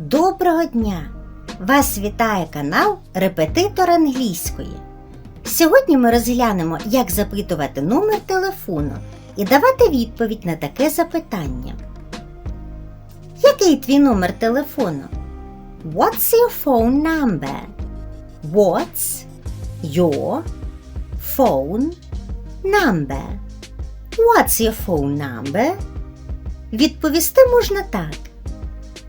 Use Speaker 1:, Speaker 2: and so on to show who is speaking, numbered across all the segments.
Speaker 1: Доброго дня! Вас вітає канал Репетитор англійської. Сьогодні ми розглянемо, як запитувати номер телефону і давати відповідь на таке запитання. Який твій номер телефону? What's your phone number? What's your phone number? What's your phone number? Відповісти можна так.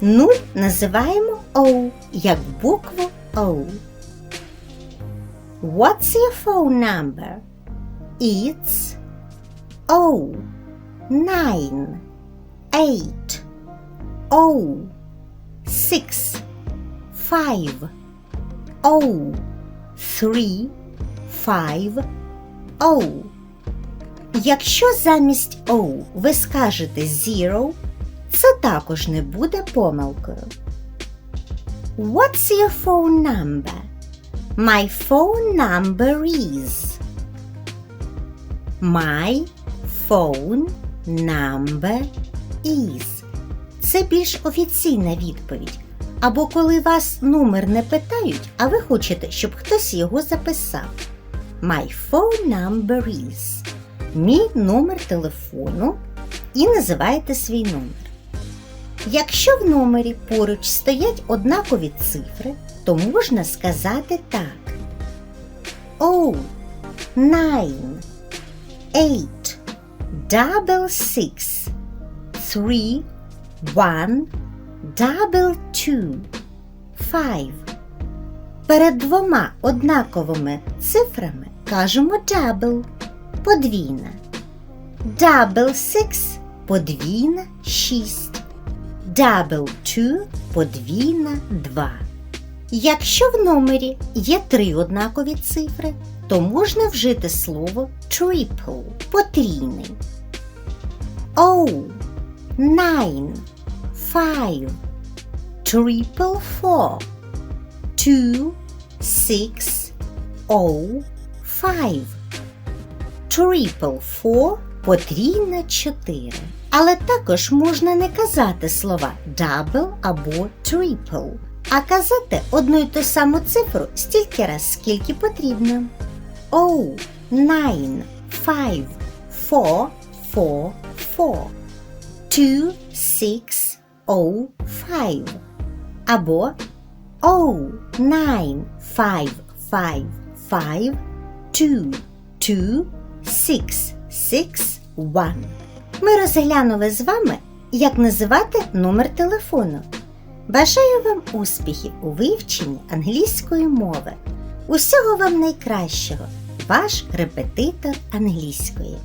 Speaker 1: Нуль називаємо O, як букву. What's your phone number? It's O six five O three five O. Якщо замість O ви скажете zero, це також не буде помилкою. What's your phone number? My phone number is. My phone number is. Це більш офіційна відповідь. Або коли вас номер не питають, а ви хочете, щоб хтось його записав. My phone number is. Мій номер телефону і називаєте свій номер. Якщо в номері поруч стоять однакові цифри, то можна сказати так. O, nine, eight, double six, three, one, double two, five. Перед двома однаковими цифрами кажемо double – подвійна. Double six – подвійна шість. Double two – подвійна 2. Якщо в номері є три однакові цифри, то можна вжити слово triple – потрійний. O, nine, five, triple four, two, six, O, five. Triple four – потрійна 4. Але також можна не казати слова double або triple, а казати одну й ту саму цифру стільки раз, скільки потрібно. O, nine, five, four, four, four. Two, six, O, five. Або O, nine, five, five, five, two, two, six, six, one. Ми розглянули з вами, як називати номер телефону. Бажаю вам успіхів у вивченні англійської мови. Усього вам найкращого, ваш репетитор англійської.